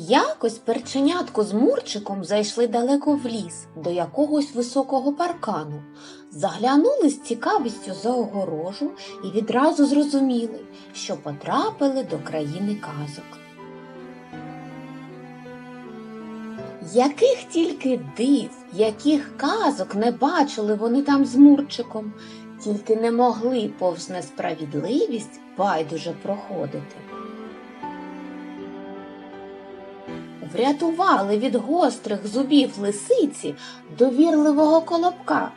Якось перченятко з Мурчиком зайшли далеко в ліс до якогось високого паркану, заглянули з цікавістю за огорожу і відразу зрозуміли, що потрапили до країни казок. Яких тільки див, яких казок не бачили вони там з Мурчиком, тільки не могли повз несправедливість байдуже проходити. Врятували від гострих зубів лисиці довірливого колобка.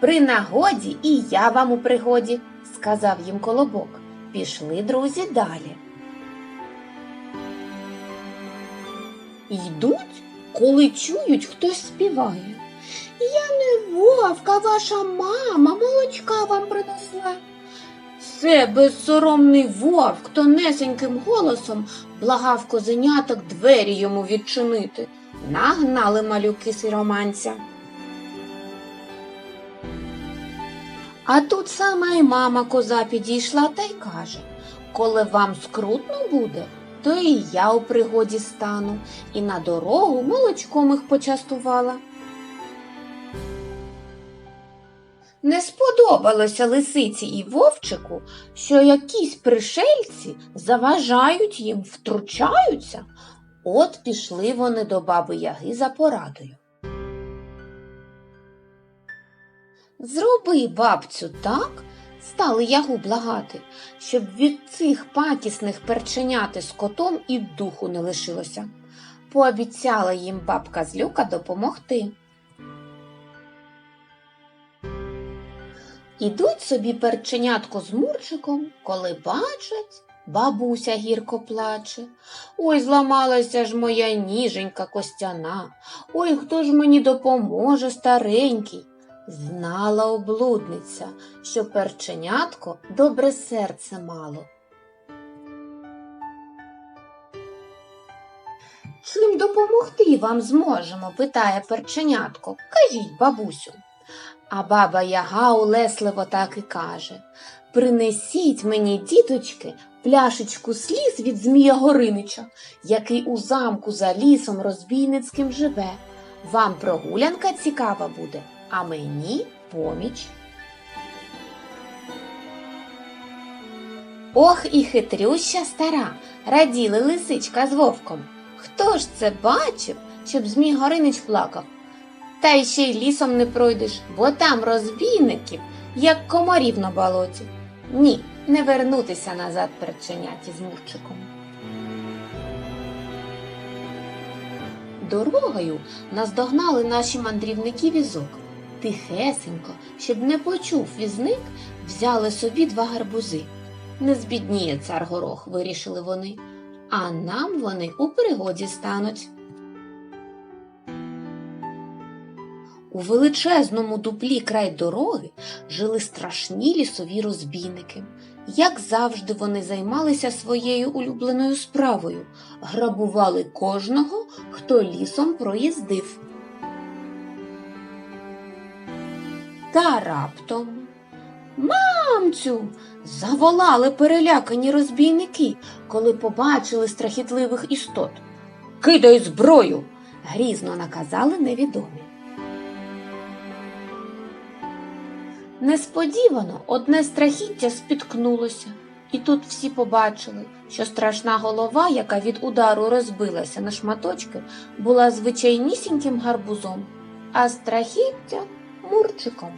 При нагоді і я вам у пригоді, сказав їм колобок. Пішли друзі далі. Йдуть, коли чують, хтось співає. Я не вовка, ваша мама молочка вам принесла. Це безсоромний вовк тонесеньким голосом благав козеняток двері йому відчинити. Нагнали малюки сироманця. А тут сама й мама коза підійшла та й каже, коли вам скрутно буде, то і я у пригоді стану, і на дорогу молочком їх почастувала. Не сподобалося лисиці і вовчику, що якісь пришельці заважають їм, втручаються. От пішли вони до баби Яги за порадою. Зроби, бабцю, так, стали ягу благати, щоб від цих пакісних перченяти з котом і духу не лишилося. Пообіцяла їм бабка Злюка допомогти. Ідуть собі перченятко з Мурчиком, коли бачать, бабуся гірко плаче. Ой, зламалася ж моя ніженька костяна. Ой, хто ж мені допоможе, старенький. Знала облудниця, що перченятко добре серце мало. Чим допомогти вам зможемо? питає перченятко. Кажіть, бабусю. А баба Яга улесливо так і каже Принесіть мені, діточки, пляшечку сліз від Змія Горинича, який у замку за лісом розбійницьким живе. Вам прогулянка цікава буде, а мені поміч. Ох і хитрюща стара, раділи лисичка з вовком. Хто ж це бачив, щоб Змій Горинич плакав? Та й ще й лісом не пройдеш, бо там розбійників, як комарів на болоті. Ні, не вернутися назад перченяті з Мурчиком. Дорогою наздогнали наші мандрівники візок. Тихесенько, щоб не почув візник, взяли собі два гарбузи. Не збідніє цар горох, вирішили вони, а нам вони у пригоді стануть. У величезному дуплі край дороги жили страшні лісові розбійники. Як завжди, вони займалися своєю улюбленою справою, грабували кожного, хто лісом проїздив. Та раптом мамцю. заволали перелякані розбійники, коли побачили страхітливих істот. Кидай зброю. грізно наказали невідомі. Несподівано одне страхіття спіткнулося, і тут всі побачили, що страшна голова, яка від удару розбилася на шматочки, була звичайнісіньким гарбузом, а страхіття мурчиком.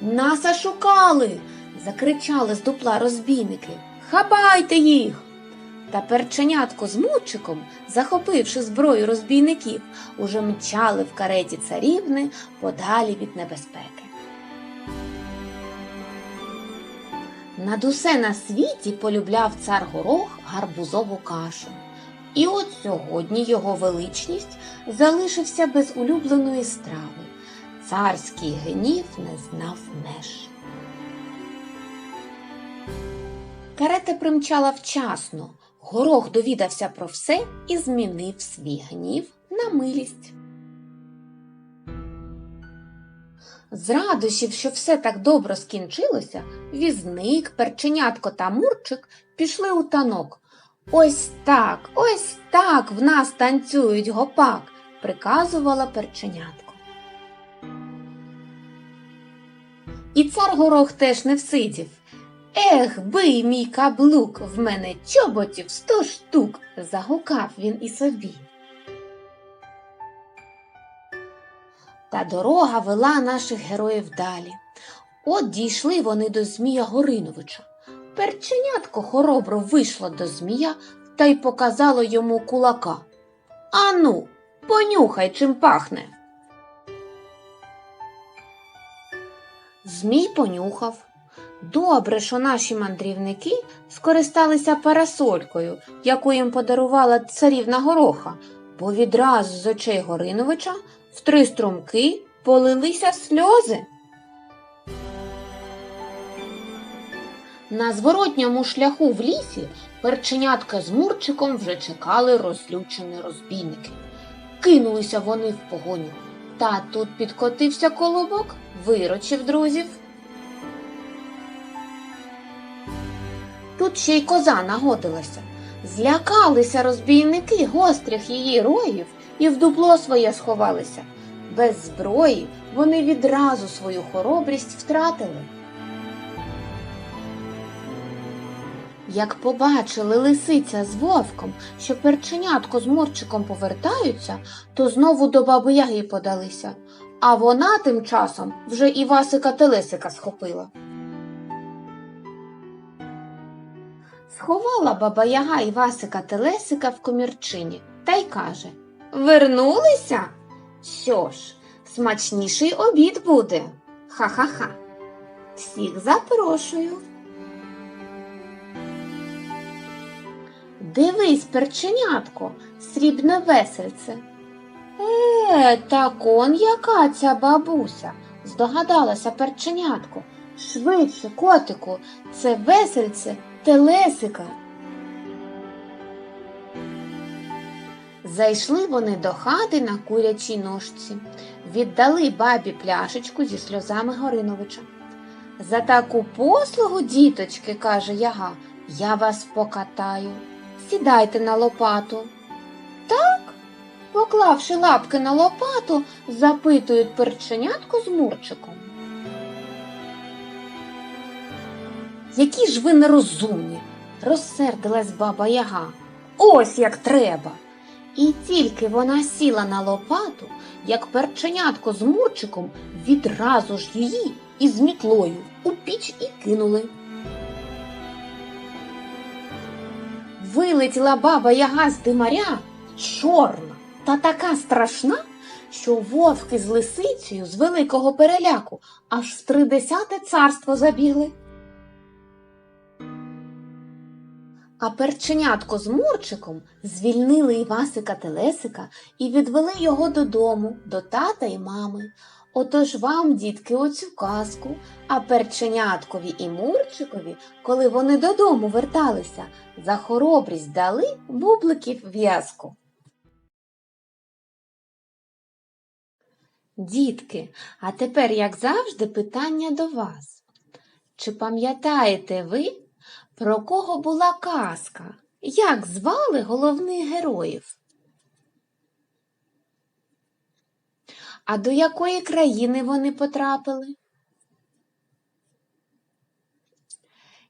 Нас шукали. закричали з дупла розбійники. Хапайте їх! Та перченятко з мучиком, захопивши зброю розбійників, уже мчали в кареті царівни подалі від небезпеки. Над усе на світі полюбляв цар горох гарбузову кашу. І от сьогодні його величність залишився без улюбленої страви. Царський гнів не знав меж. Карета примчала вчасно. Горох довідався про все і змінив свій гнів на милість. З радощів, що все так добре скінчилося, візник, перченятко та мурчик пішли у танок. Ось так, ось так в нас танцюють гопак, приказувала перченятко. І цар горох теж не всидів. Ех, бий мій каблук, в мене чоботів сто штук, загукав він і собі. Та дорога вела наших героїв далі. От дійшли вони до Змія Гориновича. Перченятко хоробро вийшло до Змія та й показало йому кулака. Ану, понюхай, чим пахне. Змій понюхав. Добре, що наші мандрівники скористалися парасолькою, яку їм подарувала царівна гороха, бо відразу з очей Гориновича в три струмки полилися сльози. На зворотньому шляху в лісі перченятка з Мурчиком вже чекали розлючені розбійники. Кинулися вони в погоню. Та тут підкотився колобок, вирочив друзів. Тут ще й коза нагодилася. Злякалися розбійники гострих її роїв і в дупло своє сховалися. Без зброї вони відразу свою хоробрість втратили. Як побачили лисиця з вовком, що перченятко з Мурчиком повертаються, то знову до баби Яги подалися, а вона тим часом вже Івасика Телесика схопила. Сховала баба Яга Івасика Телесика в комірчині та й каже Вернулися? Що ж, смачніший обід буде. Ха-ха-ха. Всіх запрошую. Дивись, перченятко, срібне весельце. Е, так он яка ця бабуся, здогадалася перченятко. Швидше, котику, це весельце телесика. Зайшли вони до хати на курячій ножці, віддали бабі пляшечку зі сльозами Гориновича. За таку послугу, діточки, каже яга, я вас покатаю. Сідайте на лопату. Так, поклавши лапки на лопату, запитують перченятко з Мурчиком. Які ж ви нерозумні, розсердилась баба Яга. Ось як треба. І тільки вона сіла на лопату, як перченятко з Мурчиком відразу ж її із мітлою у піч і кинули. Вилетіла баба Яга з димаря, чорна та така страшна, що вовки з лисицею з великого переляку аж в тридесяте царство забігли. А перченятко з Мурчиком звільнили Івасика Телесика і відвели його додому, до тата і мами. Отож вам, дітки, оцю казку, а перченяткові і Мурчикові, коли вони додому верталися, за хоробрість дали бубликів в'язку. Дітки, а тепер, як завжди, питання до вас. Чи пам'ятаєте ви, про кого була казка? Як звали головних героїв? А до якої країни вони потрапили?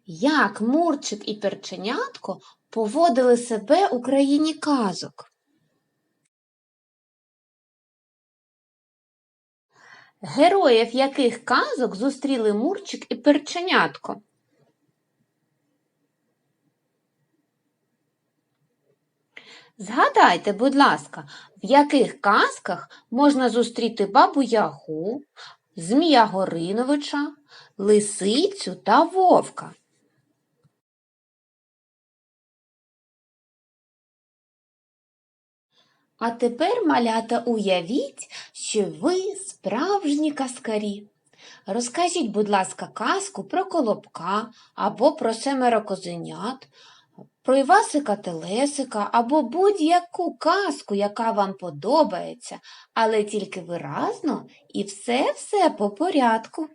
Як Мурчик і Перченятко поводили себе у країні казок? Героїв яких казок зустріли Мурчик і Перченятко? Згадайте, будь ласка, в яких казках можна зустріти бабу Ягу, Змія Гориновича, Лисицю та Вовка? А тепер, малята, уявіть, що ви справжні казкарі. Розкажіть, будь ласка, казку про колобка або про семеро козенят, про Івасика Телесика або будь-яку казку, яка вам подобається, але тільки виразно і все-все по порядку.